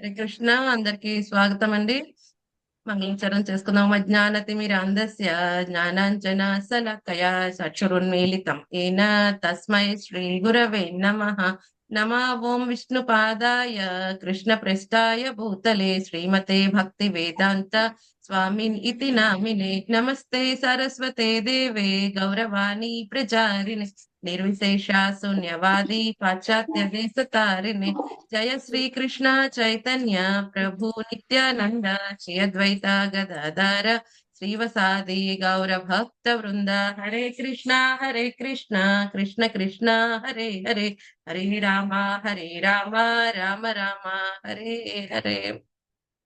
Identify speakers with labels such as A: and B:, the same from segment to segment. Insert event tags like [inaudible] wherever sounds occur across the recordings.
A: హరే కృష్ణ అందరికి స్వాగతం అండి మంగళాచరణ చేసుకుందాం జ్ఞానతి మీరు అందస్య జ్ఞానాంజన సలకయ సక్షురున్మీలితం ఏన తస్మై శ్రీ గురవే నమ. నమ ఓం విష్ణు పాదాయ కృష్ణ ప్రస్థాయ భూతలే శ్రీమతే భక్తి వేదాంత స్వామిన్ ఇతి నామినే. నమస్తే సరస్వతే దేవే గౌరవాణి ప్రచారిణి నిర్విశేష పాశ్చాత్య దేశ తారిణి జయ శ్రీకృష్ణ చైతన్య ప్రభు నిత్యానంద శ్రీ అద్వైత గదాధార శ్రీవసాది గౌర భక్త వృంద హరే కృష్ణ హరే కృష్ణ కృష్ణ కృష్ణ హరే హరే హరే రామ హరే రామ రామ రామ హరే హరే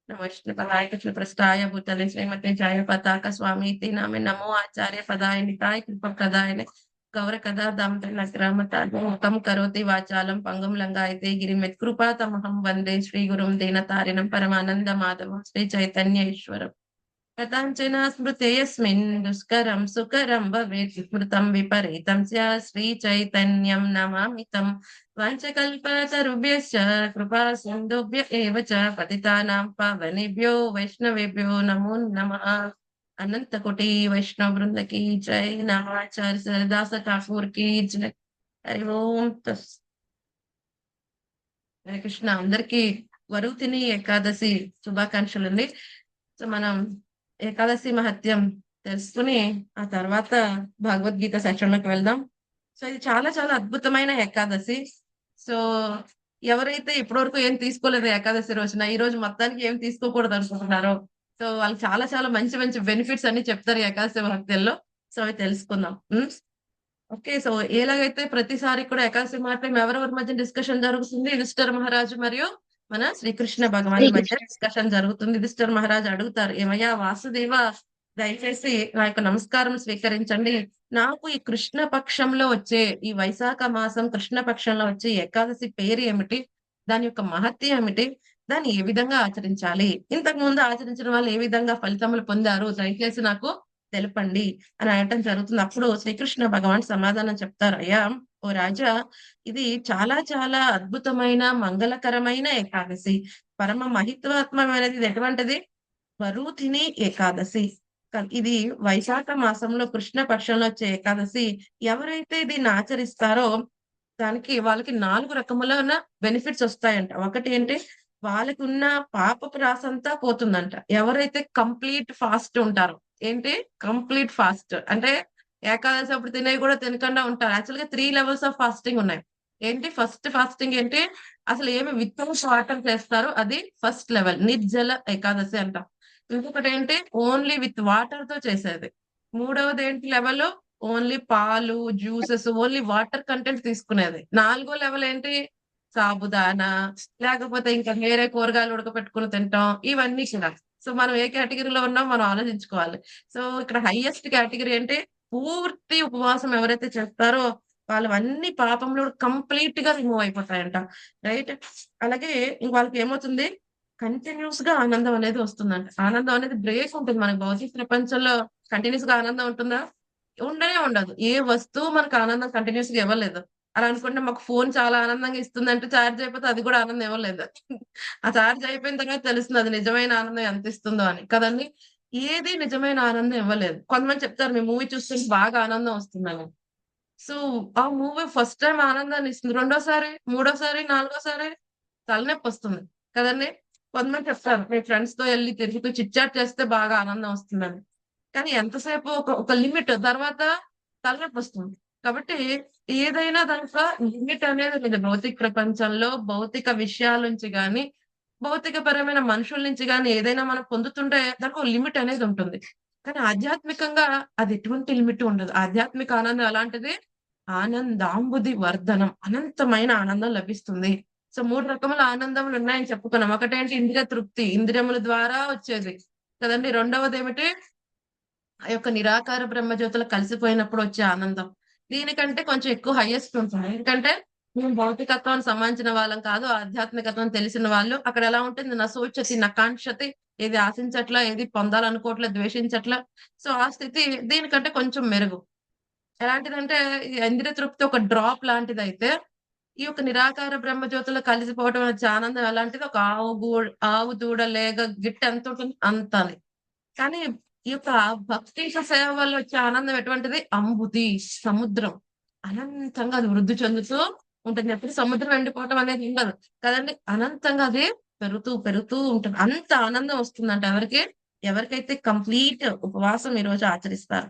A: నమస్తే పదాయ కృష్ణ ప్రస్థాయ భూతలే శ్రీమతి జాయ పతాక స్వామి నామే నమో ఆచార్య పదాయ నితాయ కృప ప్రదాయనే గౌర కథా దామృతం కరోతి వాచాలం పంగం లంగాయతే గిరిమెత్ కృపా వందే శ్రీ గురుం దీన తారిణం పరమానంద మాధవం శ్రీ చైతన్య ఈశ్వరం. కథాంచన స్మృతేయస్మిన్ దుష్కరం సుకరం భవేత్ స్మృతం విపరీతం శ్రీ చైతన్యం నమామితం వాంచకల్పతరుభ్యశ్చ కృపా సింధుభ్య ఏవ చ పతితానాం పవనిభ్యో వైష్ణవేభ్యో నమో నమః. అనంత కోటి వైష్ణవ బృందకి జై నామాచార్య సరదాస ఠాకూర్కి జై. హరి ఓం హరే కృష్ణ. అందరికి వరువు తిని ఏకాదశి శుభాకాంక్షలు అండి సో మనం ఏకాదశి మహత్యం తెలుసుకుని ఆ తర్వాత భగవద్గీత సెక్షన్లోకి వెళ్దాం. సో ఇది చాలా చాలా అద్భుతమైన ఏకాదశి. సో ఎవరైతే ఇప్పటివరకు ఏం తీసుకోలేదు ఏకాదశి రోజున ఈ రోజు మొత్తానికి ఏం తీసుకోకూడదు అనుకుంటున్నారో సో వాళ్ళు చాలా చాలా మంచి మంచి బెనిఫిట్స్ అన్ని చెప్తారు ఏకాదశి భక్తుల్లో సో అవి తెలుసుకుందాం. ఓకే సో ఎలాగైతే ప్రతిసారి కూడా ఏకాదశి మాత్రం ఎవరెవరి మధ్య డిస్కషన్ జరుగుతుంది? యుధిష్ఠర్ మహారాజు మరియు మన శ్రీకృష్ణ భగవాన్ మధ్య డిస్కషన్ జరుగుతుంది. యుధిష్ఠర్ మహారాజు అడుగుతారు ఏమయ్యా వాసుదేవ దయచేసి నా యొక్క నమస్కారం స్వీకరించండి. నాకు ఈ కృష్ణ పక్షంలో వచ్చే ఈ వైశాఖ మాసం కృష్ణ పక్షంలో వచ్చే ఏకాదశి పేరు ఏమిటి? దాని యొక్క మహత్యం ఏమిటి? దాన్ని ఏ విధంగా ఆచరించాలి? ఇంతకు ముందు ఆచరించిన వాళ్ళు ఏ విధంగా ఫలితములు పొందారు? దయచేసి నాకు తెలపండి అని అనటం జరుగుతుంది. అప్పుడు శ్రీకృష్ణ భగవాన్ సమాధానం చెప్తారు. అయ్యా ఓ రాజా ఇది చాలా చాలా అద్భుతమైన మంగళకరమైన ఏకాదశి. పరమ మహిత్వాత్మమైనది ఇది ఎటువంటిది? వరుతిని ఏకాదశి. ఇది వైశాఖ మాసంలో కృష్ణ పక్షంలో వచ్చే ఏకాదశి. ఎవరైతే దీన్ని ఆచరిస్తారో దానికి వాళ్ళకి నాలుగు రకములైన బెనిఫిట్స్ వస్తాయంట. ఒకటి ఏంటి? వాళ్ళకున్న పాప ప్రాసంతా రాసంతా పోతుందంట. ఎవరైతే కంప్లీట్ ఫాస్ట్ ఉంటారో ఏంటి? Complete fast. అంటే ఏకాదశి అప్పుడు తినేవి కూడా తినకుండా ఉంటారు. యాక్చువల్గా త్రీ లెవెల్స్ ఆఫ్ ఫాస్టింగ్ ఉన్నాయి. ఏంటి? ఫస్ట్ ఫాస్టింగ్ ఏంటి? అసలు ఏమి విత్తౌట్ వాటర్ చేస్తారు అది ఫస్ట్ లెవెల్ నిర్జల ఏకాదశి అంట. ఇంకొకటి ఏంటి? ఓన్లీ విత్ వాటర్తో చేసేది. మూడవది ఏంటి లెవెల్ ఓన్లీ పాలు జ్యూసెస్ ఓన్లీ వాటర్ కంటెంట్ తీసుకునేది. నాలుగో లెవెల్ ఏంటి? సాబుదానా లేకపోతే ఇంకా వేరే కూరగాయలు ఉడకపెట్టుకుని తింటాం ఇవన్నీ కూడా. సో మనం ఏ కేటగిరీలో ఉన్నాం మనం ఆలోచించుకోవాలి. సో ఇక్కడ హైయెస్ట్ కేటగిరీ అంటే పూర్తి ఉపవాసం ఎవరైతే చేస్తారో వాళ్ళు అన్ని పాపంలో కంప్లీట్గా రిమూవ్ అయిపోతాయంట. రైట్? అలాగే ఇంక వాళ్ళకి ఏమవుతుంది? కంటిన్యూస్గా ఆనందం అనేది వస్తుందంట. ఆనందం అనేది బ్రేక్ ఉంటుంది మనకి. భౌతిక ప్రపంచంలో కంటిన్యూస్గా ఆనందం ఉంటుందా? ఉండనే ఉండదు. ఏ వస్తువు మనకు ఆనందం కంటిన్యూస్గా ఇవ్వలేదు. అలా అనుకుంటే మాకు ఫోన్ చాలా ఆనందంగా ఇస్తుంది అంటే ఛార్జ్ అయిపోతే అది కూడా ఆనందం ఇవ్వలేదు ఆ ఛార్జ్ అయిపోయిన తర్వాత తెలుస్తుంది అది నిజమైన ఆనందం ఎంత ఇస్తుందో అని. కదండి? ఏది నిజమైన ఆనందం ఇవ్వలేదు. కొంతమంది చెప్తారు మీ మూవీ చూస్తుంటే బాగా ఆనందం వస్తుందని. సో ఆ మూవీ ఫస్ట్ టైం ఆనందాన్ని ఇస్తుంది. రెండోసారి మూడోసారి నాలుగోసారి తలనొప్పి వస్తుంది. కదండి? కొంతమంది చెప్తారు మీ ఫ్రెండ్స్తో వెళ్ళి తిరుగుతూ చిట్చాట్ చేస్తే బాగా ఆనందం వస్తుందని. కానీ ఎంతసేపు ఒక ఒక లిమిట్ తర్వాత తలనొప్పి వస్తుంది. కాబట్టి ఏదైనా దాంట్లో లిమిట్ అనేది లేదు. భౌతిక ప్రపంచంలో భౌతిక విషయాల నుంచి గాని భౌతిక పరమైన మనుషుల నుంచి గాని ఏదైనా మనం పొందుతుంటే దానికి ఒక లిమిట్ అనేది ఉంటుంది. కానీ ఆధ్యాత్మికంగా అది ఎటువంటి లిమిట్ ఉండదు. ఆధ్యాత్మిక ఆనందం అలాంటిది ఆనందాంబుది వర్ధనం అనంతమైన ఆనందం లభిస్తుంది. సో మూడు రకముల ఆనందములు ఉన్నాయని చెప్పుకున్నాం. ఒకటేంటి ఇంద్రియ తృప్తి. ఇంద్రియముల ద్వారా వచ్చేది. కదండి? రెండవది ఏమిటి? ఆ యొక్క నిరాకార బ్రహ్మజ్యోతులు కలిసిపోయినప్పుడు వచ్చే ఆనందం. దీనికంటే కొంచెం ఎక్కువ హైయెస్ట్ ఉంటుంది. ఎందుకంటే మేము భౌతికత్వానికి సంబంధించిన వాళ్ళం కాదు ఆధ్యాత్మికత్వం తెలిసిన వాళ్ళు. అక్కడ ఎలా ఉంటుంది? నా సూచతి నా కాంక్షతి ఏది ఆశించట్లా ఏది పొందాలనుకోవట్లే ద్వేషించట్లా. సో ఆ స్థితి దీనికంటే కొంచెం మెరుగు. ఎలాంటిదంటే ఇంద్రియ తృప్తి ఒక డ్రాప్ లాంటిది అయితే ఈ యొక్క నిరాకార బ్రహ్మజ్యోతిలో కలిసిపోవడం వచ్చే ఆనందం. ఎలాంటిది ఒక ఆవు గూ ఆవు దూడ లేగ గిట్ట ఎంత ఉంటుంది అంత అని కానీ ఈ యొక్క భక్తి సేవ వల్ల వచ్చే ఆనందం ఎటువంటిది? అంబుది సముద్రం. అనంతంగా అది వృద్ధి చెందుతూ ఉంటుంది. ఎప్పుడు సముద్రం ఎండిపోవటం అనేది ఉండదు. కదండి? అనంతంగా అది పెరుగుతూ పెరుగుతూ ఉంటుంది. అంత ఆనందం వస్తుందంట ఎవరికి? ఎవరికైతే కంప్లీట్ ఉపవాసం ఈ రోజు ఆచరిస్తారు.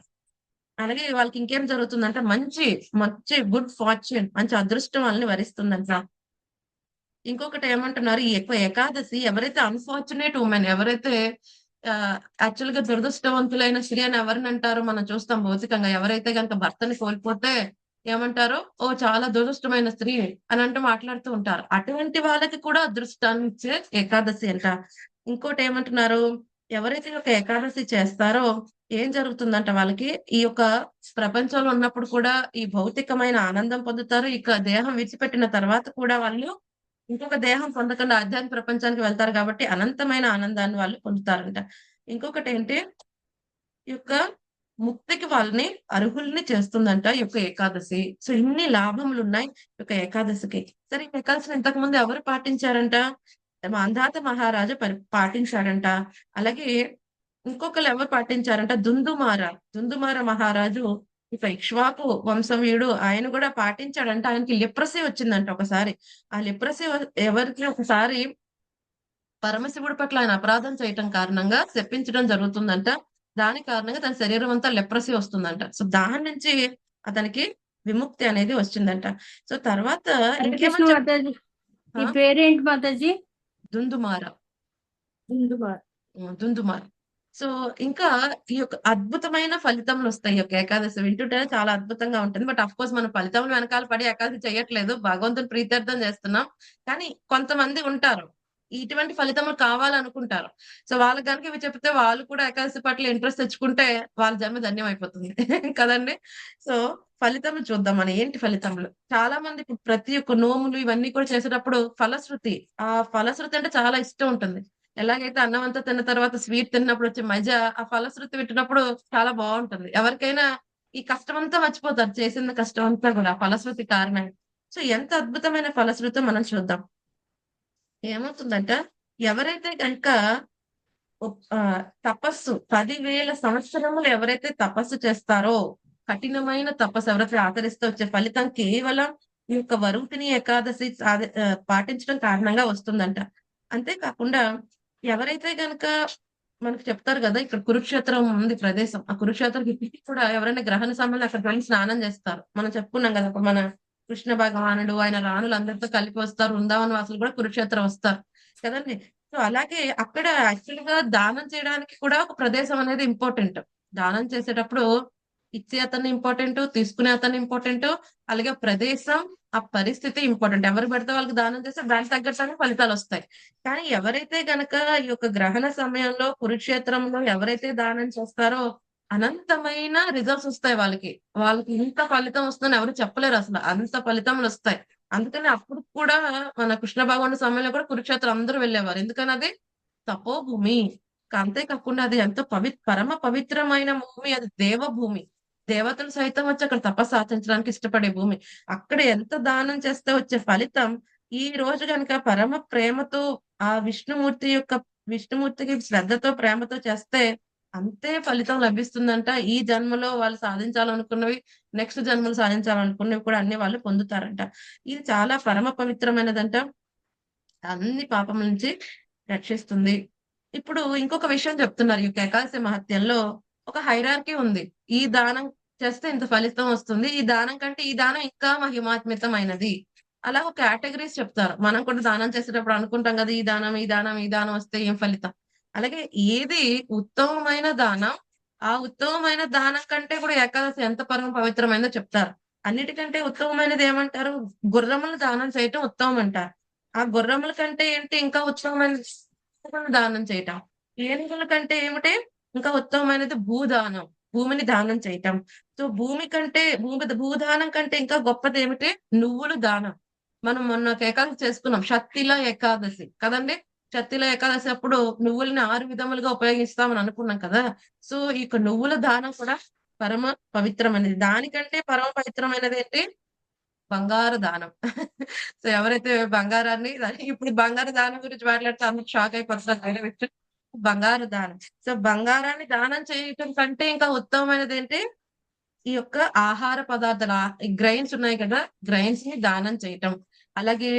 A: అలాగే వాళ్ళకి ఇంకేం జరుగుతుందంటే మంచి మంచి గుడ్ ఫార్చ్యూన్ మంచి అదృష్టం వాళ్ళని వరిస్తుందంట. ఇంకొకటి ఏమంటున్నారు? ఈ ఎక్కువ ఏకాదశి ఎవరైతే అన్ఫార్చునేట్ ఉమెన్ ఎవరైతే యాక్చువల్గా దురదృష్టవంతులైన స్త్రీ అని ఎవరిని అంటారు మనం చూస్తాం భౌతికంగా. ఎవరైతే కనుక భర్తని కోల్పోతే ఏమంటారో ఓ చాలా దురదృష్టమైన స్త్రీ అని అంటూ మాట్లాడుతూ ఉంటారు. అటువంటి వాళ్ళకి కూడా అదృష్టాన్ని ఇచ్చే ఏకాదశి అంట. ఇంకోటి ఏమంటున్నారు ఎవరైతే ఒక ఏకాదశి చేస్తారో ఏం జరుగుతుందంట వాళ్ళకి? ఈ యొక్క ప్రపంచంలో ఉన్నప్పుడు కూడా ఈ భౌతికమైన ఆనందం పొందుతారు. ఇక దేహం విడిచిపెట్టిన తర్వాత కూడా వాళ్ళు ఇంకొక దేహం పొందకుండా ఆధ్యాత్మిక ప్రపంచానికి వెళ్తారు కాబట్టి అనంతమైన ఆనందాన్ని వాళ్ళు పొందుతారంట. ఇంకొకటి ఏంటి ఈ యొక్క ముక్తికి వాళ్ళని అర్హుల్ని చేస్తుందంట ఈ యొక్క ఏకాదశి. సో ఇన్ని లాభములు ఉన్నాయి ఈ యొక్క ఏకాదశికి. సరే ఈ ఏకాదశిని ఇంతకు ముందు ఎవరు పాటించారంట? మాంధాత మహారాజు పాటించారంట అలాగే ఇంకొకరు ఎవరు పాటించారంట? దుందుమార. దుందుమార మహారాజు ఇక ఇక్ష్వాకు వంశవీయుడు ఆయన కూడా పాటించాడంట. ఆయనకి లిప్రసీ వచ్చిందంట ఒకసారి. ఆ లిప్రసీ ఎవరికి ఒకసారి పరమశివుడి పట్ల ఆయన అపరాధం చేయటం కారణంగా శప్పించడం జరుగుతుందంట. దాని కారణంగా తన శరీరం అంతా లెప్రసీ వస్తుందంట. సో దాని నుంచి అతనికి విముక్తి అనేది వచ్చిందంట. సో తర్వాత చెప్-
B: మాతాజీ? పేరేంటి
A: దుందుమార. దుందుమార. సో ఇంకా ఈ యొక్క అద్భుతమైన ఫలితములు వస్తాయి. ఈ యొక్క ఏకాదశి వింటుంటేనే చాలా అద్భుతంగా ఉంటుంది. బట్ అఫ్ కోర్స్ మనం ఫలితములు వెనకాల పడి ఏకాదశి చేయట్లేదు. భగవంతుని ప్రీత్యర్థం చేస్తున్నాం. కానీ కొంతమంది ఉంటారు. ఇటువంటి ఫలితములు కావాలనుకుంటారు. సో వాళ్ళకి కనుక ఇవి చెప్తే వాళ్ళు కూడా ఏకాదశి పట్ల ఇంట్రెస్ట్ తెచ్చుకుంటే వాళ్ళ జన్మ ధన్యం అయిపోతుంది. [laughs] కదండి? సో ఫలితములు చూద్దాం మన. ఏంటి ఫలితములు? చాలా మంది ప్రతి ఒక్క నోములు ఇవన్నీ కూడా చేసేటప్పుడు ఫలశ్రుతి. ఆ ఫలశ్రుతి అంటే చాలా ఇష్టం ఉంటుంది. ఎలాగైతే అన్నం అంతా తిన్న తర్వాత స్వీట్ తిన్నప్పుడు వచ్చే మజా ఆ ఫలశ్రుతి పెట్టినప్పుడు చాలా బాగుంటుంది. ఎవరికైనా ఈ కష్టం అంతా మర్చిపోతారు. చేసిన కష్టం అంతా కూడా ఫలశ్రుతి కారణం సో ఎంత అద్భుతమైన ఫలశ్రుతి మనం చూద్దాం. ఏమవుతుందంట ఎవరైతే కనుక ఆ, తపస్సు పదివేల సంవత్సరములు ఎవరైతే తపస్సు చేస్తారో కఠినమైన తపస్సు ఎవరైతే ఆచరిస్తే వచ్చే ఫలితం కేవలం ఈ యొక్క వరుతిని ఏకాదశి పాటించడం కారణంగా వస్తుందంట. అంతేకాకుండా ఎవరైతే గనక మనకు చెప్తారు కదా ఇక్కడ కురుక్షేత్రం ఉంది ప్రదేశం. ఆ కురుక్షేత్రం ఇప్పటికీ కూడా ఎవరైనా గ్రహణ సమయంలో అక్కడ వెళ్ళి స్నానం చేస్తారు. మనం చెప్పుకున్నాం కదా అప్పుడు మన కృష్ణ భగవానుడు ఆయన రాణులు అందరితో కలిపి వస్తారు. వృందావన వాసులు కూడా కురుక్షేత్రం వస్తారు. కదండి? సో అలాగే అక్కడ యాక్చువల్గా దానం చేయడానికి కూడా ఒక ప్రదేశం అనేది ఇంపార్టెంట్ దానం చేసేటప్పుడు ఇచ్చే అతను ఇంపార్టెంట్ తీసుకునే అతను ఇంపార్టెంట్ అలాగే ప్రదేశం ఆ పరిస్థితి ఇంపార్టెంట్. ఎవరు పెడితే వాళ్ళకి దానం చేస్తే దానికి తగ్గట్టుగానే ఫలితాలు వస్తాయి. కానీ ఎవరైతే గనక ఈ యొక్క గ్రహణ సమయంలో కురుక్షేత్రంలో ఎవరైతే దానం చేస్తారో అనంతమైన రిజల్ట్స్ వస్తాయి వాళ్ళకి. వాళ్ళకి ఇంత ఫలితం వస్తుందని ఎవరు చెప్పలేరు అసలు. అంత ఫలితములు వస్తాయి. అందుకని అప్పుడు కూడా మన కృష్ణ భగవాన్ సమయంలో కూడా కురుక్షేత్రం అందరూ వెళ్ళేవారు. ఎందుకని అది? తపోభూమి. అంతేకాకుండా అది ఎంతో పవి పరమ పవిత్రమైన భూమి. అది దేవభూమి. దేవతలు సైతం వచ్చి అక్కడ తపస్సు ఆచరించడానికి ఇష్టపడే భూమి. అక్కడ ఎంత దానం చేస్తే వచ్చే ఫలితం ఈ రోజు కనుక పరమ ప్రేమతో ఆ విష్ణుమూర్తి యొక్క విష్ణుమూర్తికి శ్రద్ధతో ప్రేమతో చేస్తే అంతే ఫలితం లభిస్తుందంట. ఈ జన్మలో వాళ్ళు సాధించాలనుకున్నవి నెక్స్ట్ జన్మలో సాధించాలనుకున్నవి కూడా అన్ని వాళ్ళు పొందుతారంట. ఇది చాలా పరమ పవిత్రమైనదంట. అన్ని పాపం నుంచి రక్షిస్తుంది. ఇప్పుడు ఇంకొక విషయం చెప్తున్నారు. ఈ యొక్క ఏకాదశి మహత్యంలో ఒక హైరార్కీ ఉంది. ఈ దానం చేస్తే ఇంత ఫలితం వస్తుంది. ఈ దానం కంటే ఈ దానం ఇంకా మహిమాత్మితమైనది. అలా ఒక కేటగిరీస్ చెప్తారు. మనం కూడా దానం చేసేటప్పుడు అనుకుంటాం కదా ఈ దానం ఈ దానం ఈ దానం వస్తే ఏం ఫలితం? అలాగే ఏది ఉత్తమమైన దానం ఆ ఉత్తమమైన దానం కంటే కూడా ఏకాదశి ఎంత పరమ పవిత్రమైనదో చెప్తారు. అన్నిటికంటే ఉత్తమమైనది ఏమంటారు? గుర్రములు దానం చేయటం ఉత్తమం అంటారు. ఆ గుర్రముల కంటే ఏంటి ఇంకా ఉత్తమమైన దానం చేయటం? ఏనుగుల కంటే ఏమిటి? ఇంకా ఉత్తమమైనది భూదానం భూమిని దానం చేయటం. సో భూమి కంటే భూమి భూదానం కంటే ఇంకా గొప్పది ఏమిటి? నువ్వులు దానం. మనం మొన్న ఒక ఏకాదశి చేసుకున్నాం శక్తిల ఏకాదశి. కదండి? శక్తిల ఏకాదశి అప్పుడు నువ్వుల్ని ఆరు విధములుగా ఉపయోగిస్తామని అనుకున్నాం కదా. సో ఈ నువ్వుల దానం కూడా పరమ పవిత్రమైనది. దానికంటే పరమ పవిత్రమైనది ఏంటి? బంగారు దానం. [laughs] సో ఎవరైతే బంగారాన్ని [laughs] ఇప్పుడు బంగారు దానం గురించి మాట్లాడితే అందరూ షాక్ అయిపోతున్నారు. బంగారు దానం. సో బంగారాన్ని దానం చేయటం కంటే ఇంకా ఉత్తమమైనది ఏంటి? ఈ యొక్క ఆహార పదార్థాలు గ్రైన్స్ ఉన్నాయి కదా గ్రైన్స్ని దానం చేయటం. అలాగే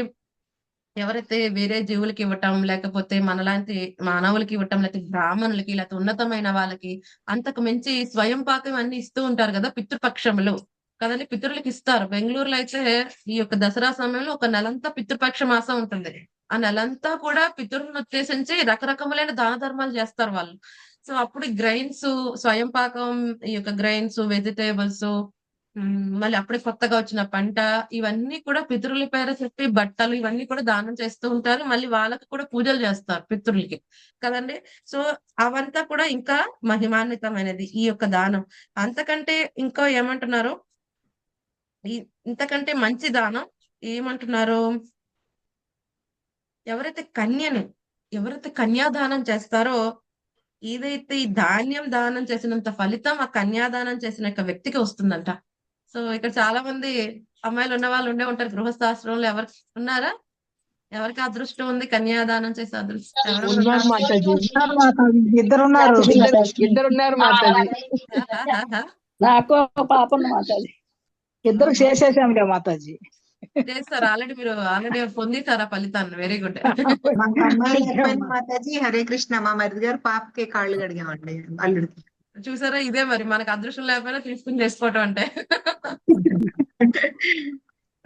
A: ఎవరైతే వేరే జీవులకి ఇవ్వటం లేకపోతే మనలాంటి మానవులకి ఇవ్వటం లేకపోతే బ్రాహ్మణులకి లేకపోతే ఉన్నతమైన వాళ్ళకి అంతకు మించి స్వయం పాకం అన్ని ఇస్తూ ఉంటారు కదా పితృపక్షములు. కదండి? పితృలకు ఇస్తారు. బెంగళూరులో అయితే ఈ యొక్క దసరా సమయంలో ఒక నెలంతా పితృపక్ష మాసం ఉంటుంది. ఆ నెలంతా కూడా పితృని ఉద్దేశించి రకరకములైన దాన ధర్మాలు చేస్తారు వాళ్ళు. సో అప్పుడు గ్రైన్స్ స్వయం పాకం ఈ యొక్క గ్రైన్స్ వెజిటేబుల్స్ మళ్ళీ అప్పుడే కొత్తగా వచ్చిన పంట ఇవన్నీ కూడా పితృల పేర చెప్పి బట్టలు ఇవన్నీ కూడా దానం చేస్తూ ఉంటారు. మళ్ళీ వాళ్ళకి కూడా పూజలు చేస్తారు పితృలకి. కదండి? సో అవంతా కూడా ఇంకా మహిమాన్వితమైనది ఈ యొక్క దానం. అంతకంటే ఇంకా ఏమంటున్నారు? ఇంతకంటే మంచి దానం ఏమంటున్నారు? ఎవరైతే కన్యని ఎవరైతే కన్యాదానం చేస్తారో ఏదైతే ఈ ధాన్యం దానం చేసినంత ఫలితం ఆ కన్యాదానం చేసిన యొక్క వ్యక్తికి వస్తుందంట. సో ఇక్కడ చాలా మంది అమ్మాయిలు ఉన్న వాళ్ళు ఉండే ఉంటారు గృహస్థాశ్రమంలో ఎవరు ఉన్నారా? ఎవరికి అదృష్టం ఉంది కన్యాదానం చేసే అదృష్టం? ఎవరు
B: ఉన్నారు మాతాజీ?
C: ఇద్దరు ఉన్నారు
B: ఇద్దరు ఉన్నారు మాతాజీ. [laughs]
D: నాకు ఒక పాప ఉంది మాతాజీ.
C: ఇద్దరు చేసేసాంలే మాతాజీ.
A: చేస్తారు? ఆల్రెడీ మీరు ఆల్రెడీ పొందితారా ఫలితాన్ని? వెరీ గుడ్
E: మాతాజీ హరే కృష్ణ మా మరిది గారు పాపకి కాళ్ళు కడిగామండి అల్లుడికి
A: చూసారా? ఇదే మరి మనకు అదృష్టం లేకపోయినా తీసుకుని చేసుకోవటం అంటే.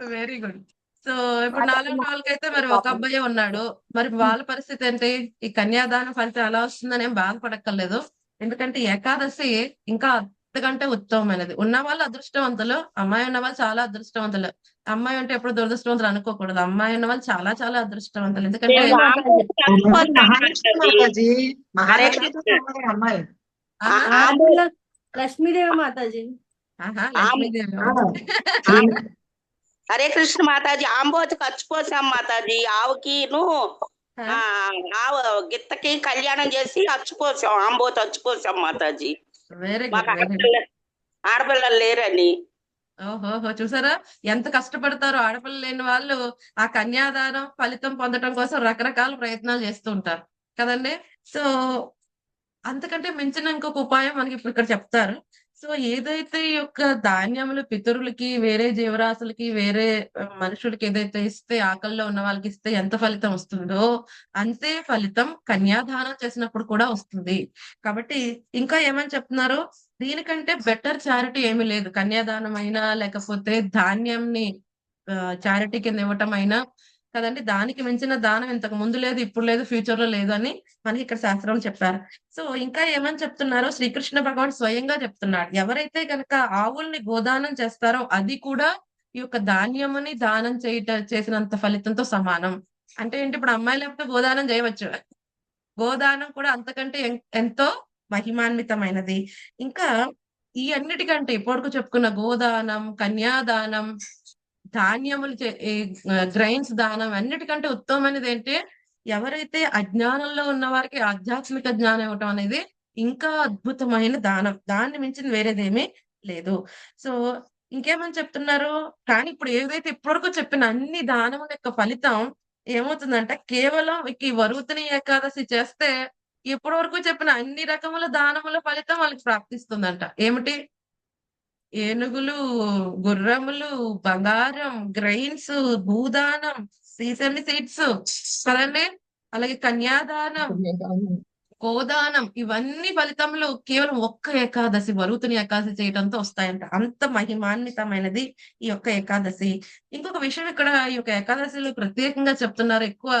A: వెరీ గుడ్ సో ఇప్పుడు నాలుగు వాళ్ళకైతే మరి ఒక అబ్బాయి ఉన్నాడు. మరి వాళ్ళ పరిస్థితి ఏంటి? ఈ కన్యాదానం ఫలితం ఎలా వస్తుందని ఏం బాధపడక్కర్లేదు. ఎందుకంటే ఏకాదశి ఇంకా అంతకంటే ఉత్తమమైనది. ఉన్న వాళ్ళు అదృష్టవంతులు అమ్మాయి ఉన్న వాళ్ళు చాలా అదృష్టవంతులు. అమ్మాయి అంటే ఎప్పుడు దురదృష్టవంతులు అనుకోకూడదు. అమ్మాయి ఉన్న వాళ్ళు చాలా చాలా అదృష్టవంతులు. ఎందుకంటే
E: అమ్మాయి.
D: లక్ష్మీదేవి మాతాజీ.
F: హరే కృష్ణ మాతాజీ. ఆంబోతి ఖర్చు పోసాం మాతాజీ. ఆవుకిను ఆ, ఆవు గిత్తకి కళ్యాణం చేసి అచ్చు పోసాం. ఆంబోతి అచ్చు పోసాం మాతాజీ. మాకు ఆడపిల్లలు లేరని.
A: ఓహోహో చూసారా? ఎంత కష్టపడతారో ఆడపిల్ల లేని వాళ్ళు ఆ కన్యాదానం ఫలితం పొందడం కోసం రకరకాల ప్రయత్నాలు చేస్తూ ఉంటారు. కదండి? సో అంతకంటే మించిన ఇంకొక ఉపాయం మనకి ఇప్పుడు ఇక్కడ చెప్తారు. సో ఏదైతే ఈ యొక్క ధాన్యములు పితరులకి వేరే జీవరాశులకి వేరే మనుషులకి ఏదైతే ఇస్తే ఆకలిలో ఉన్న వాళ్ళకి ఇస్తే ఎంత ఫలితం వస్తుందో అంతే ఫలితం కన్యాదానం చేసినప్పుడు కూడా వస్తుంది. కాబట్టి ఇంకా ఏమని చెప్తున్నారు? దీనికంటే బెటర్ చారిటీ ఏమీ లేదు. కన్యాదానం అయినా లేకపోతే ధాన్యంని చారిటీ కింద ఇవ్వటం అయినా కదండి. దానికి మించిన దానం ఇంతకు ముందు లేదు ఇప్పుడు లేదు ఫ్యూచర్లో లేదు అని మనకి ఇక్కడ శాస్త్రం చెప్పారు. సో ఇంకా ఏమని చెప్తున్నారో శ్రీకృష్ణ భగవాన్ స్వయంగా చెప్తున్నాడు. ఎవరైతే కనుక ఆవుల్ని గోదానం చేస్తారో అది కూడా ఈ యొక్క ధాన్యముని దానం చేయట చేసినంత ఫలితంతో సమానం. అంటే ఏంటి? ఇప్పుడు అమ్మాయి లేకపోతే గోదానం చేయవచ్చు. గోదానం కూడా అంతకంటే ఎంతో మహిమాన్వితమైనది. ఇంకా ఈ అన్నిటికంటే ఇప్పటికు చెప్పుకున్న గోదానం కన్యాదానం ధాన్యములు గ్రైన్స్ దానం అన్నిటికంటే ఉత్తమమైనది ఏంటి ఎవరైతే అజ్ఞానంలో ఉన్న వారికి ఆధ్యాత్మిక జ్ఞానం ఇవ్వటం అనేది ఇంకా అద్భుతమైన దానం. దాన్ని మించిన వేరేదేమీ లేదు. సో ఇంకేమని చెప్తున్నారు? కానీ ఇప్పుడు ఏదైతే ఇప్పటివరకు చెప్పిన అన్ని దానముల యొక్క ఫలితం ఏమవుతుందంటే కేవలం ఈ వరువుతని ఏకాదశి చేస్తే ఇప్పటి వరకు చెప్పిన అన్ని రకముల దానముల ఫలితం వాళ్ళకి ప్రాప్తిస్తుందంట. ఏమిటి? ఏనుగులు గుర్రములు బంగారం గ్రైన్స్ భూదానం సీసమి సీడ్స్ కదండి అలాగే కన్యాదానం గోదానం ఇవన్నీ ఫలితములు కేవలం ఒక్క ఏకాదశి వరుతుని ఏకాదశి చేయడంతో వస్తాయంట. అంత మహిమాన్వితమైనది ఈ యొక్క ఏకాదశి. ఇంకొక విషయం ఇక్కడ ఈ యొక్క ఏకాదశిలో ప్రత్యేకంగా చెప్తున్నారు. ఎక్కువ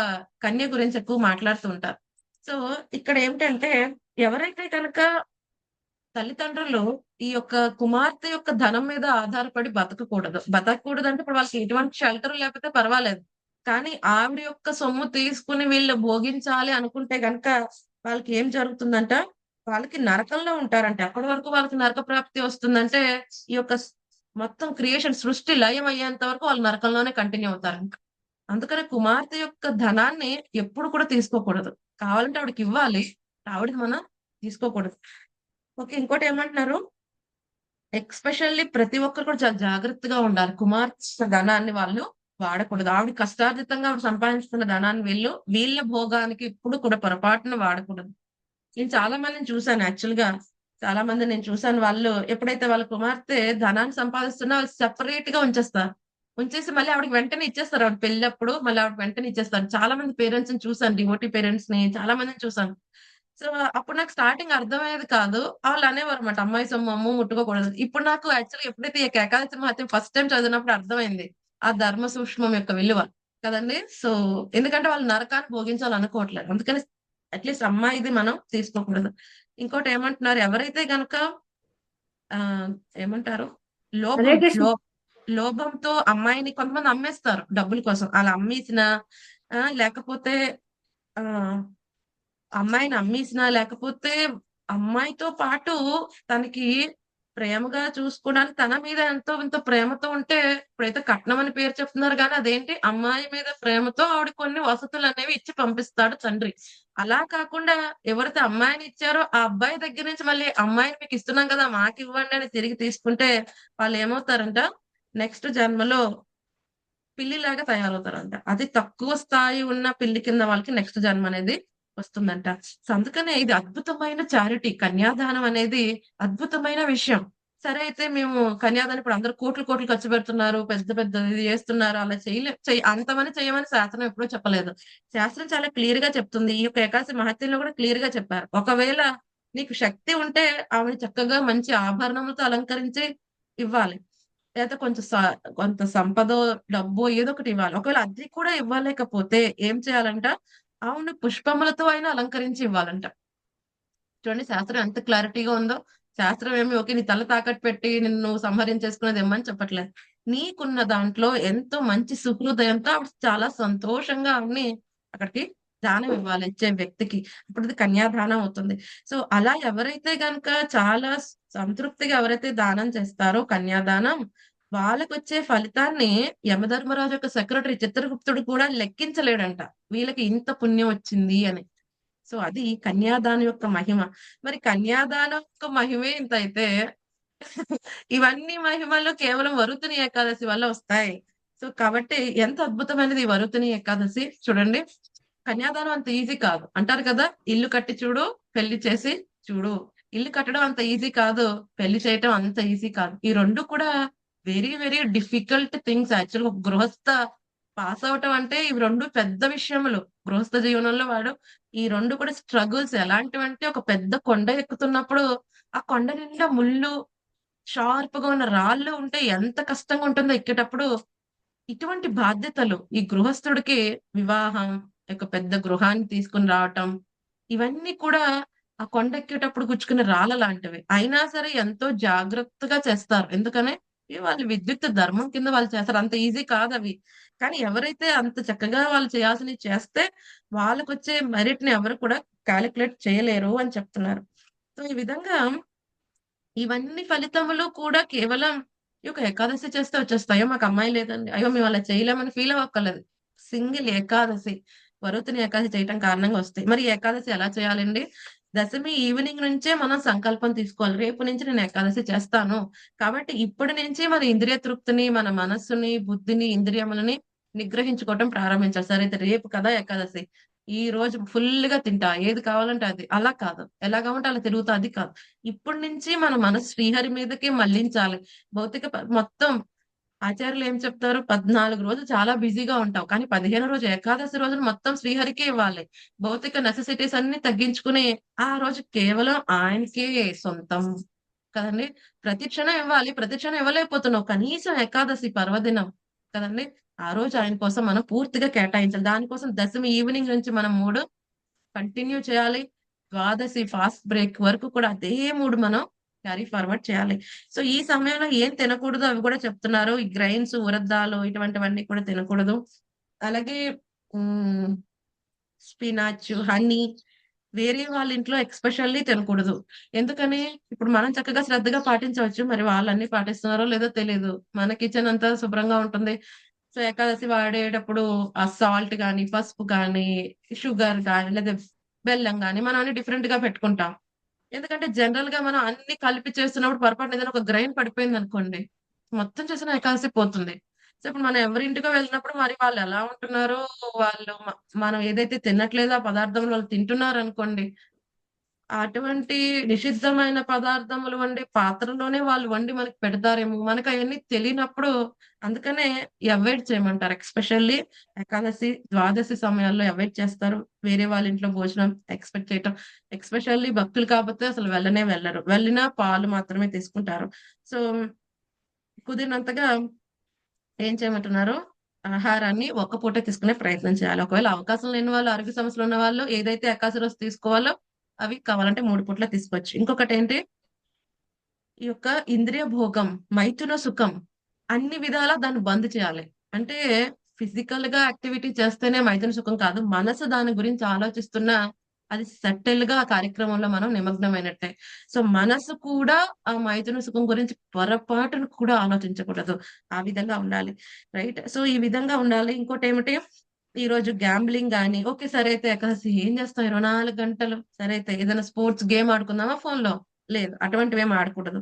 A: కన్య గురించి ఎక్కువ మాట్లాడుతూ ఉంటారు. సో ఇక్కడ ఏమిటంటే ఎవరైతే కనుక తల్లిదండ్రులు ఈ యొక్క కుమార్తె యొక్క ధనం మీద ఆధారపడి బతకకూడదు బతకకూడదు అంటే ఇప్పుడు వాళ్ళకి ఎటువంటి షెల్టర్ లేకపోతే పర్వాలేదు. కానీ ఆవిడ యొక్క సొమ్ము తీసుకుని వీళ్ళు భోగించాలి అనుకుంటే గనక వాళ్ళకి ఏం జరుగుతుందంట? వాళ్ళకి నరకంలో ఉంటారంట. ఎప్పటి వరకు వాళ్ళకి నరక ప్రాప్తి వస్తుందంటే ఈ యొక్క మొత్తం క్రియేషన్ సృష్టి లయం అయ్యేంత వరకు వాళ్ళు నరకంలోనే కంటిన్యూ అవుతారు ఇంకా అందుకని కుమార్తె యొక్క ధనాన్ని ఎప్పుడు కూడా తీసుకోకూడదు. కావాలంటే ఆవిడకి ఇవ్వాలి. ఆవిడకి మనం తీసుకోకూడదు. ఓకే ఇంకోటి ఏమంటున్నారు? ఎక్స్పెషల్లీ ప్రతి ఒక్కరు కూడా చాలా జాగ్రత్తగా ఉండాలి. కుమార్తె ధనాన్ని వాళ్ళు వాడకూడదు. ఆవిడ కష్టార్జితంగా ఆవిడ సంపాదించుకున్న ధనాన్ని వీళ్ళు వీళ్ళ భోగానికి ఇప్పుడు కూడా పొరపాటున వాడకూడదు. నేను చాలా మందిని చూసాను యాక్చువల్గా చాలా మంది నేను చూశాను. వాళ్ళు ఎప్పుడైతే వాళ్ళ కుమార్తె ధనాన్ని సంపాదిస్తున్నా వాళ్ళు సెపరేట్గా ఉంచేస్తారు. ఉంచేసి మళ్ళీ ఆవిడకి వెంటనే ఇచ్చేస్తారు. ఆవిడ పెళ్ళప్పుడు మళ్ళీ ఆవిడ వెంటనే ఇచ్చేస్తారు. చాలా మంది పేరెంట్స్ని చూసాను డివోటీ పేరెంట్స్ని చాలా మందిని చూసాను సో అప్పుడు నాకు స్టార్టింగ్ అర్థమయ్యేది కాదు. వాళ్ళు అనేవారు అనమాట అమ్మాయి సొమ్ము అమ్ము ముట్టుకోకూడదు. ఇప్పుడు నాకు యాక్చువల్గా ఎప్పుడైతే ఈ ఏకాదశి మహత్యం ఫస్ట్ టైం చదివినప్పుడు అర్థమైంది ఆ ధర్మ సూక్ష్మం యొక్క విలువ కదండి. సో ఎందుకంటే వాళ్ళు నరకాన్ని భోగించాలనుకోవట్లేదు. అందుకని అట్లీస్ట్ అమ్మాయిది మనం తీసుకోకూడదు. ఇంకోటి ఏమంటున్నారు? ఎవరైతే గనుక ఆ ఏమంటారు? లోభం
D: హరే కృష్ణ.
A: లో- లోభంతో అమ్మాయిని కొంతమంది అమ్మేస్తారు డబ్బుల కోసం. అలా అమ్మేసిన లేకపోతే ఆ అమ్మాయిని అమ్మేసినా లేకపోతే అమ్మాయితో పాటు తనకి ప్రేమగా చూసుకోవడానికి తన మీద ఎంతో ఇంత ప్రేమతో ఉంటే ఇప్పుడైతే కట్నం అని పేరు చెప్తున్నారు కానీ అదేంటి? అమ్మాయి మీద ప్రేమతో ఆవిడ కొన్ని వసతులు అనేవి ఇచ్చి పంపిస్తాడు తండ్రి. అలా కాకుండా ఎవరైతే అమ్మాయిని ఇచ్చారో ఆ అబ్బాయి దగ్గర నుంచి మళ్ళీ అమ్మాయిని మీకు ఇస్తున్నాం కదా మాకు ఇవ్వండి అని తిరిగి తీసుకుంటే వాళ్ళు ఏమవుతారంట? నెక్స్ట్ జన్మలో పిల్లిలాగా తయారవుతారంట. అది తక్కువ స్థాయి ఉన్న పిల్లి కింద వాళ్ళకి నెక్స్ట్ జన్మ అనేది వస్తుందంట. సో అందుకనే ఇది అద్భుతమైన చారిటీ. కన్యాదానం అనేది అద్భుతమైన విషయం. సరే అయితే మేము కన్యాదానం ఇప్పుడు అందరు కోట్లు కోట్లు ఖర్చు పెడుతున్నారు పెద్ద పెద్ద ఇది చేస్తున్నారు అలా చేయలే అంతమని చేయమని శాస్త్రం ఎప్పుడూ చెప్పలేదు. శాస్త్రం చాలా క్లియర్గా చెప్తుంది. ఈ యొక్క ఏకాశి మహత్యంలో కూడా క్లియర్గా చెప్పారు. ఒకవేళ నీకు శక్తి ఉంటే ఆవిడ చక్కగా మంచి ఆభరణములతో అలంకరించి ఇవ్వాలి. లేదా కొంచెం కొంత సంపద డబ్బు ఏదో ఒకటి ఇవ్వాలి. ఒకవేళ అది కూడా ఇవ్వలేకపోతే ఏం చేయాలంట? ఆవును పుష్పములతో అయినా అలంకరించి ఇవ్వాలంట. చూడండి శాస్త్రం ఎంత క్లారిటీగా ఉందో. శాస్త్రం ఏమి ఓకే నీ తల తాకట్టు పెట్టి నిన్ను సంహరించేసుకునేది ఏమని చెప్పట్లేదు. నీకున్న దాంట్లో ఎంతో మంచి సుహృదయంతో ఆవిడ చాలా సంతోషంగా ఆవిడని అక్కడికి దానం ఇవ్వాలి ఇచ్చే వ్యక్తికి. అప్పుడు అది కన్యాదానం అవుతుంది. సో అలా ఎవరైతే గనుక చాలా సంతృప్తిగా ఎవరైతే దానం చేస్తారో కన్యాదానం వాళ్ళకు వచ్చే ఫలితాన్ని యమధర్మరాజు యొక్క సెక్రటరీ చిత్రగుప్తుడు కూడా లెక్కించలేడంట. వీళ్ళకి ఇంత పుణ్యం వచ్చింది అని. సో అది కన్యాదానం యొక్క మహిమ. మరి కన్యాదానం యొక్క మహిమే ఇంత అయితే [laughs] ఇవన్నీ మహిమల్లో కేవలం వరుతుని ఏకాదశి వల్ల వస్తాయి. సో కాబట్టి ఎంత అద్భుతమైనది వరుతుని ఏకాదశి. చూడండి. కన్యాదానం అంత ఈజీ కాదు. అంటారు కదా ఇల్లు కట్టి చూడు పెళ్ళి చేసి చూడు. ఇల్లు కట్టడం అంత ఈజీ కాదు పెళ్ళి చేయటం అంత ఈజీ కాదు. ఈ రెండు కూడా very very difficult things actual ఒక గృహస్థ పాస్ అవటం అంటే ఇవి రెండు పెద్ద విషయములు. గృహస్థ జీవనంలో వాడు ఈ రెండు కూడా స్ట్రగుల్స్ ఎలాంటివంటే ఒక పెద్ద కొండ ఎక్కుతున్నప్పుడు ఆ కొండ నిండా ముళ్ళు షార్ప్గా ఉన్న రాళ్ళు ఉంటే ఎంత కష్టంగా ఉంటుందో ఎక్కేటప్పుడు ఇటువంటి బాధ్యతలు ఈ గృహస్థుడికి వివాహం ఒక పెద్ద గృహాన్ని తీసుకుని రావటం ఇవన్నీ కూడా ఆ కొండ ఎక్కేటప్పుడు గుచ్చుకునే రాళ్ళ లాంటివి. అయినా సరే ఎంతో జాగ్రత్తగా చేస్తారు. ఎందుకనే? వాళ్ళు విద్యుత్ ధర్మం కింద వాళ్ళు చేస్తారు. అంత ఈజీ కాదు అవి. కానీ ఎవరైతే అంత చక్కగా వాళ్ళు చేయాల్సినవి చేస్తే వాళ్ళకు వచ్చే మెరిట్ని ఎవరు కూడా క్యాలిక్యులేట్ చేయలేరు అని చెప్తున్నారు. సో ఈ విధంగా ఇవన్నీ ఫలితములు కూడా కేవలం ఈ యొక్క ఏకాదశి చేస్తే వచ్చేస్తాయి మాకు అమ్మాయి లేదండి. అయ్యో మేము అలా చేయలేమని ఫీల్ అవ్వక్కర్లేదు. సింగిల్ ఏకాదశి. వరుతిని ఏకాదశి చేయటం కారణంగా వస్తాయి. మరి ఏకాదశి ఎలా చేయాలండి? దశమి ఈవినింగ్ నుంచే మనం సంకల్పం తీసుకోవాలి. రేపు నుంచి నేను ఏకాదశి చేస్తాను. కాబట్టి ఇప్పటి నుంచి మన ఇంద్రియ తృప్తిని మన మనస్సుని బుద్ధిని ఇంద్రియములని నిగ్రహించుకోవటం ప్రారంభించాలి. సరే అయితే రేపు కదా ఏకాదశి? ఈ రోజు ఫుల్గా తింటా. ఏది కావాలంటే అది. అలా కాదు. ఎలాగా ఉంటే అలా తిరుగుతా. అది కాదు. ఇప్పటి నుంచి మన మనసు శ్రీహరి మీదకి మళ్ళించాలి భౌతిక మొత్తం ఆచార్యులు ఏం చెప్తారు? పద్నాలుగు రోజులు చాలా బిజీగా ఉంటావు. కానీ పదిహేను రోజు ఏకాదశి రోజులు మొత్తం శ్రీహరికే ఇవ్వాలి. భౌతిక నెసెసిటీస్ అన్ని తగ్గించుకుని ఆ రోజు కేవలం ఆయనకే సొంతం కదండి? ప్రతి క్షణం ఇవ్వాలి. ప్రతి క్షణం ఇవ్వలేకపోతున్నావు. కనీసం ఏకాదశి పర్వదినం కదండి? ఆ రోజు ఆయన కోసం మనం పూర్తిగా కేటాయించాలి. దానికోసం దశమి ఈవినింగ్ నుంచి మనం మూడు కంటిన్యూ చేయాలి. ద్వాదశి ఫాస్ట్ బ్రేక్ వరకు కూడా అదే మూడు మనం క్యారీ ఫార్వర్డ్ చేయాలి. సో ఈ సమయంలో ఏం తినకూడదు అవి కూడా చెప్తున్నారు. ఈ గ్రైన్స్ ఉరద్దాలు ఇటువంటివన్నీ కూడా తినకూడదు. అలాగే స్పినాచ్ హనీ వేరే వాళ్ళ ఇంట్లో ఎక్స్పెషల్లీ తినకూడదు. ఎందుకని? ఇప్పుడు మనం చక్కగా శ్రద్ధగా పాటించవచ్చు. మరి వాళ్ళన్నీ పాటిస్తున్నారో లేదో తెలియదు మన కిచెన్ అంతా శుభ్రంగా ఉంటుంది. సో ఏకాదశి వాడేటప్పుడు ఆ సాల్ట్ కానీ పసుపు కానీ షుగర్ కానీ లేదా బెల్లం కానీ మనం అన్ని డిఫరెంట్గా పెట్టుకుంటాం. ఎందుకంటే జనరల్గా మనం అన్ని కలిపి చేస్తున్నప్పుడు పొరపాటున ఏదైనా ఒక గ్రైన్ పడిపోయింది అనుకోండి మొత్తం చేసిన ఎకాల్సి పోతుంది. సో ఇప్పుడు మనం ఎవరింటికో వెళ్ళినప్పుడు మరి వాళ్ళు ఎలా ఉంటున్నారో వాళ్ళు మనం ఏదైతే తినట్లేదో ఆ పదార్థం వాళ్ళు తింటున్నారు అనుకోండి అటువంటి నిషిద్ధమైన పదార్థములు వండి పాత్రలోనే వాళ్ళు వండి మనకి పెడతారేమో. మనకు అవన్నీ తెలియనప్పుడు అందుకనే అవాయిడ్ చేయమంటారు. ఎక్స్పెషల్లీ ఏకాదశి ద్వాదశి సమయాల్లో అవాయిడ్ చేస్తారు. వేరే వాళ్ళ ఇంట్లో భోజనం ఎక్స్పెక్ట్ చేయటం. ఎక్స్పెషల్లీ భక్తులు కాకపోతే అసలు వెళ్ళనే వెళ్ళరు. వెళ్ళినా పాలు మాత్రమే తీసుకుంటారు. సో కుదిరినంతగా ఏం చేయమంటున్నారు? ఆహారాన్ని ఒక్క పూట తీసుకునే ప్రయత్నం చేయాలి. ఒకవేళ అవకాశం లేని వాళ్ళు ఆరోగ్య సమస్యలు ఉన్న వాళ్ళు ఏదైతే అకాశ రోజు తీసుకోవాలో అవి కావాలంటే మూడు పూట్ల తీసుకోవచ్చు. ఇంకొకటి ఏంటి ఈ యొక్క ఇంద్రియ భోగం మైథున సుఖం అన్ని విధాలా దాన్ని బంద్ చేయాలి. అంటే ఫిజికల్గా యాక్టివిటీ చేస్తేనే మైథున సుఖం కాదు. మనసు దాని గురించి ఆలోచిస్తున్నా అది సెటిల్గా ఆ కార్యక్రమంలో మనం నిమగ్నమైనట్టే. సో మనసు కూడా ఆ మైథున సుఖం గురించి పొరపాటును కూడా ఆలోచించకూడదు. ఆ విధంగా ఉండాలి. రైట్? సో ఈ విధంగా ఉండాలి. ఇంకోటి ఏమిటి ఈ రోజు గ్యాంబ్లింగ్ కానీ ఓకే సరే అయితే ఏకాదశి ఏం చేస్తాం? ఇరవై నాలుగు గంటలు సరే అయితే ఏదైనా స్పోర్ట్స్ గేమ్ ఆడుకుందామా ఫోన్లో లేదు అటువంటివి ఏం ఆడకూడదు.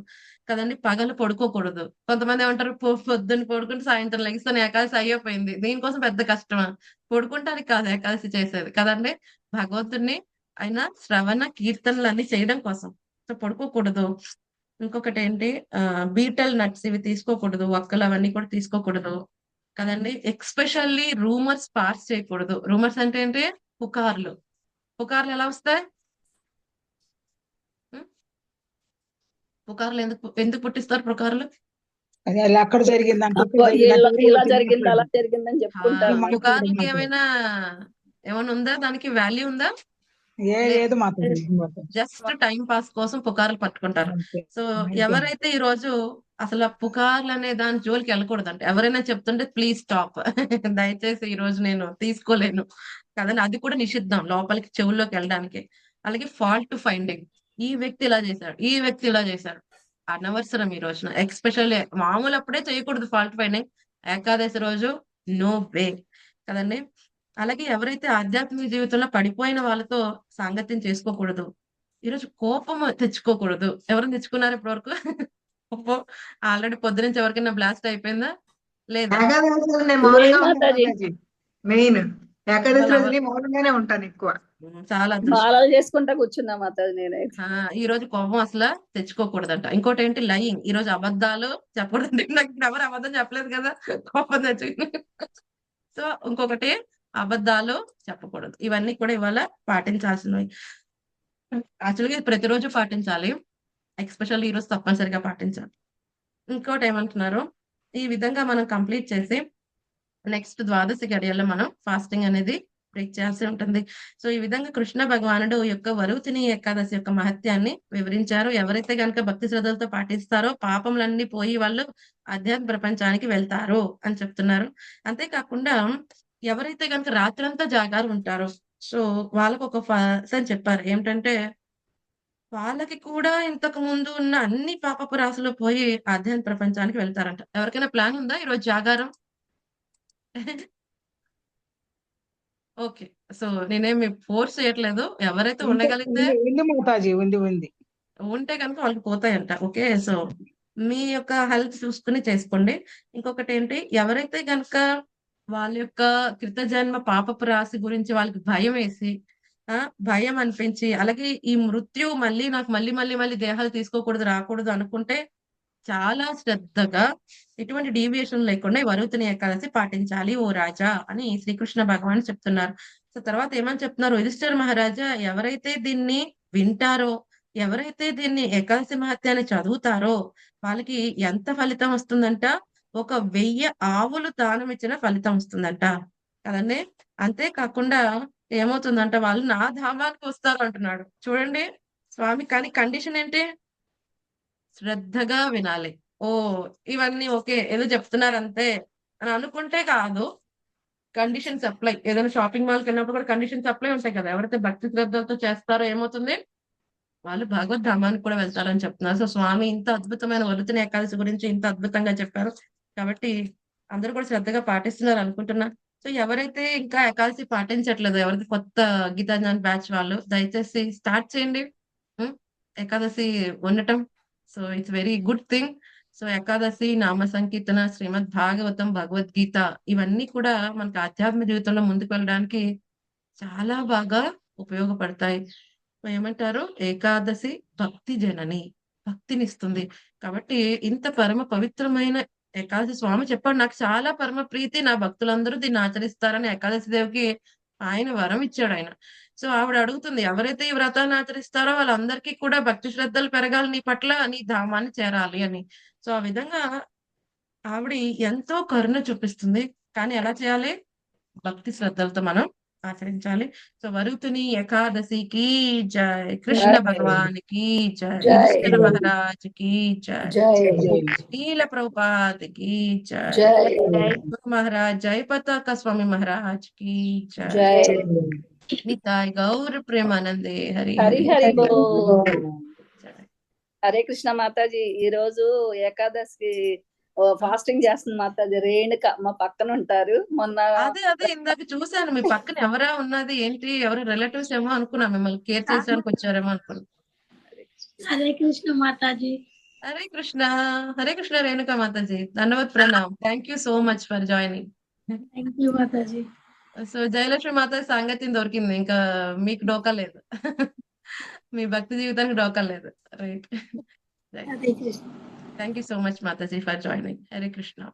A: కదండి పగలు పడుకోకూడదు. కొంతమంది ఏమంటారు పొద్దున్న పడుకుంటే సాయంత్రం లెగిస్తాను ఏకాదశి అయిపోయింది దీనికోసం పెద్ద కష్టమా? పడుకుంటానికి కాదు ఏకాదశి చేసేది. కదండి భగవంతుడిని ఆయన శ్రవణ కీర్తనలు అన్ని చేయడం కోసం. సో పడుకోకూడదు. ఇంకొకటి ఏంటి ఆ బీటల్ నట్స్ ఇవి తీసుకోకూడదు. ఒక్కలు అవన్నీ కూడా తీసుకోకూడదు. కదండి? ఎక్స్పెషల్లీ రూమర్స్ పాస్ చేయకూడదు. రూమర్స్ అంటే ఏంటి? పుకార్లు. పుకార్లు ఎలా వస్తాయి? పుకార్లు ఎందుకు ఎందుకు పుట్టిస్తారు పుకార్లు?
C: అక్కడ
D: ఇలా జరిగింది అలా జరిగిందని
A: ఆ,
D: చెప్పుకుంటారు.
C: మనకి
A: పుకార్లకి. ఏమైనా ఏమైనా ఉందా? దానికి వాల్యూ ఉందా?
C: ఏ లేదు మాతాజీ
A: జస్ట్ టైం పాస్ కోసం పుకార్లు పట్టుకుంటారు. సో. ఎవరైతే ఈ రోజు అసలు ఆ పుకార్లు అనే దాని జోలికి వెళ్ళకూడదంట. ఎవరైనా చెప్తుంటే ప్లీజ్ స్టాప్. [laughs] దయచేసి ఈ రోజు నేను తీసుకోలేను. కదండి అది కూడా నిషిద్ధం లోపలికి చెవుల్లోకి వెళ్ళడానికి. అలాగే ఫాల్ట్ ఫైండింగ్ ఈ వ్యక్తి ఇలా చేశాడు ఈ వ్యక్తి ఇలా చేశాడు. అనవసరం ఈ రోజున. ఎక్స్పెషల్లీ మామూలు అప్పుడే చేయకూడదు ఫాల్ట్ ఫైండింగ్ ఏకాదశి రోజు నో వే కదండి? అలాగే ఎవరైతే ఆధ్యాత్మిక జీవితంలో పడిపోయిన వాళ్ళతో సాంగత్యం చేసుకోకూడదు. ఈరోజు కోపం తెచ్చుకోకూడదు. ఎవరు తెచ్చుకున్నారు ఇప్పటివరకు? ఆల్రెడీ పొద్దునుంచి ఎవరికైనా బ్లాస్ట్ అయిపోయిందా? లేదా.
E: మెయిన్ ఏకాదశి మౌనంగానే ఉంటాను ఎక్కువ.
A: చాలా
D: మాలలు చేసుకుంటా కూర్చున్నా మాతాజీ నేనైతే
A: ఆ, ఈ రోజు కోపం అసలు తెచ్చుకోకూడదంట. ఇంకోటి ఏంటి? లయింగ్. ఈ రోజు అబద్ధాలు చెప్పకూడదు. నాకు ఎవరు అబద్ధం చెప్పలేదు కదా? కోపం తెచ్చుకుని. సో ఇంకొకటి అబద్ధాలు చెప్పకూడదు. ఇవన్నీ కూడా ఇవాళ పాటించాల్సినవి. యాక్చువల్గా ప్రతిరోజు పాటించాలి. ఎక్స్పెషల్ ఈరోజు తప్పనిసరిగా పాటించాలి. ఇంకోటి ఏమంటున్నారు? ఈ విధంగా మనం కంప్లీట్ చేసి నెక్స్ట్ ద్వాదశి గడియల్లో మనం ఫాస్టింగ్ అనేది బ్రేక్ చేయాల్సి ఉంటుంది. సో ఈ విధంగా కృష్ణ భగవానుడు యొక్క వరువుతిని ఏకాదశి యొక్క మహత్యాన్ని వివరించారు. ఎవరైతే కనుక భక్తి శ్రద్ధలతో పాటిస్తారో పాపములన్నీ పోయి వాళ్ళు ఆధ్యాత్మ ప్రపంచానికి వెళ్తారు అని చెప్తున్నారు. అంతేకాకుండా ఎవరైతే కనుక రాత్రంతా జాగారు ఉంటారో సో వాళ్ళకు ఒక పర్సన్ చెప్పారు. ఏమిటంటే వాళ్ళకి కూడా ఇంతకు ముందు ఉన్న అన్ని పాపపు రాశులు పోయి ఆధ్యాత్మ ప్రపంచానికి వెళ్తారంట. ఎవరికైనా ప్లాన్ ఉందా ఈరోజు జాగారం? ఓకే. సో నేనేమి ఫోర్స్ చేయట్లేదు. ఎవరైతే ఉండగలిగితే
C: ఉంది, ఉంది మాతాజీ ఉంది ఉంది.
A: ఉంటే కనుక వాళ్ళకి పోతాయంట. ఓకే. సో మీ యొక్క హెల్త్ చూసుకుని చేసుకోండి. ఇంకొకటి ఏంటి? ఎవరైతే గనుక వాళ్ళ యొక్క కృతజన్మ పాపపు రాశి గురించి వాళ్ళకి భయం వేసి భయం అనిపించి అలాగే ఈ మృత్యు మళ్ళీ నాకు మళ్ళీ మళ్ళీ మళ్ళీ దేహాలు తీసుకోకూడదు రాకూడదు అనుకుంటే చాలా శ్రద్ధగా ఎటువంటి డీవియేషన్ లేకుండా ఈ ఏకాదశి పాటించాలి ఓ రాజా అని శ్రీకృష్ణ భగవాన్ చెప్తున్నారు. సో తర్వాత ఏమని చెప్తున్నారు? యుధిష్ఠర్ మహారాజా ఎవరైతే దీన్ని వింటారో ఎవరైతే దీన్ని ఏకాదశి మహత్యాన్ని చదువుతారో వాళ్ళకి ఎంత ఫలితం వస్తుందంట? ఒక వెయ్యి ఆవులు దానం ఇచ్చిన ఫలితం వస్తుందంట. కదండి? అంతేకాకుండా ఏమవుతుందంట వాళ్ళు నా ధామానికి వస్తారు అంటున్నాడు చూడండి స్వామి కానీ కండిషన్ ఏంటి? శ్రద్ధగా వినాలి. ఓ ఇవన్నీ ఓకే ఏదో చెప్తున్నారు అంతే అని అనుకుంటే కాదు. కండిషన్స్ అప్లై ఏదైనా షాపింగ్ మాల్కి వెళ్ళినప్పుడు కూడా కండిషన్స్ అప్లై ఉంటాయి కదా. ఎవరైతే భక్తి శ్రద్ధలతో చేస్తారో ఏమవుతుంది? వాళ్ళు భగవద్ ధామానికి కూడా వెళ్తారని చెప్తున్నారు. సో స్వామి ఇంత అద్భుతమైన వరుతిని ఏకాదశి గురించి ఇంత అద్భుతంగా చెప్పారు. కాబట్టి అందరూ కూడా శ్రద్ధగా పాటిస్తున్నారు అనుకుంటున్నా. సో ఎవరైతే ఇంకా ఏకాదశి పాటించట్లేదు ఎవరైతే కొత్త గీతాంజన్ బ్యాచ్ వాళ్ళు దయచేసి స్టార్ట్ చేయండి. ఏకాదశి ఉండటం. So it's very good thing. So Ekadashi నామ సంకీర్తన శ్రీమద్ భాగవతం భగవద్గీత ఇవన్నీ కూడా మనకు ఆధ్యాత్మిక జీవితంలో ముందుకు వెళ్ళడానికి చాలా బాగా ఉపయోగపడతాయి. ఏమంటారు? ఏకాదశి భక్తి జనని భక్తినిస్తుంది కాబట్టి ఇంత పరమ పవిత్రమైన ఏకాదశి స్వామి చెప్పాడు నాకు చాలా పరమ ప్రీతి నా భక్తులందరూ దీన్ని ఆచరిస్తారని ఏకాదశి దేవికి ఆయన వరం ఇచ్చాడు ఆయన. సో ఆవిడ అడుగుతుంది ఎవరైతే ఈ వ్రతాన్ని ఆచరిస్తారో వాళ్ళందరికీ కూడా భక్తి శ్రద్ధలు పెరగాలి నీ పట్ల నీ ధామాన్ని చేరాలి అని. సో ఆ విధంగా ఆవిడ ఎంతో కరుణ చూపిస్తుంది. కానీ ఎలా చేయాలి? భక్తి శ్రద్ధలతో మనం ఆచరించాలి. సో వరుతుని ఏకాదశికి జై. కృష్ణ. భగవానికి జై.
D: జై.
A: యుధిష్ఠిర మహారాజ్కి జై.
D: జై.
A: శ్రీల ప్రభుపాద్కి జై.
D: జై.
A: గురు మహారాజ్ జై పతాక స్వామి మహారాజ్కి జై.
D: జై.
A: నితాయ్ గౌర ప్రేమానందే. హరి
D: హరి కృష్ణ మాతాజీ. ఈ రోజు ఏకాదశి ఫాస్టింగ్ చేస్తుంది మాతాజీ రేణుక మా పక్కన ఉంటారు. మొన్న
A: అదే అదే ఇందాక చూశాను మీ పక్కన ఎవరా ఉన్నది ఏంటి ఎవరు రిలేటివ్స్ ఏమో అనుకున్నా మిమ్మల్ని కేర్ చేయడానికి వచ్చారేమో అనుకున్నా.
G: హరే కృష్ణ మాతాజీ.
A: హరే కృష్ణ హరే కృష్ణ రేణుకా మాతాజీ. ధన్యవాద్ Pranam. Thank you so much for joining
G: thank you Mataji.
A: So Jayalakshmi Mataji సంగతి దొరికింది ఇంకా మీకు డోకా లేదు. మీ భక్తి జీవితానికి డోకా లేదు. Right Thank you so much, Mataji, for joining. Hare Krishna.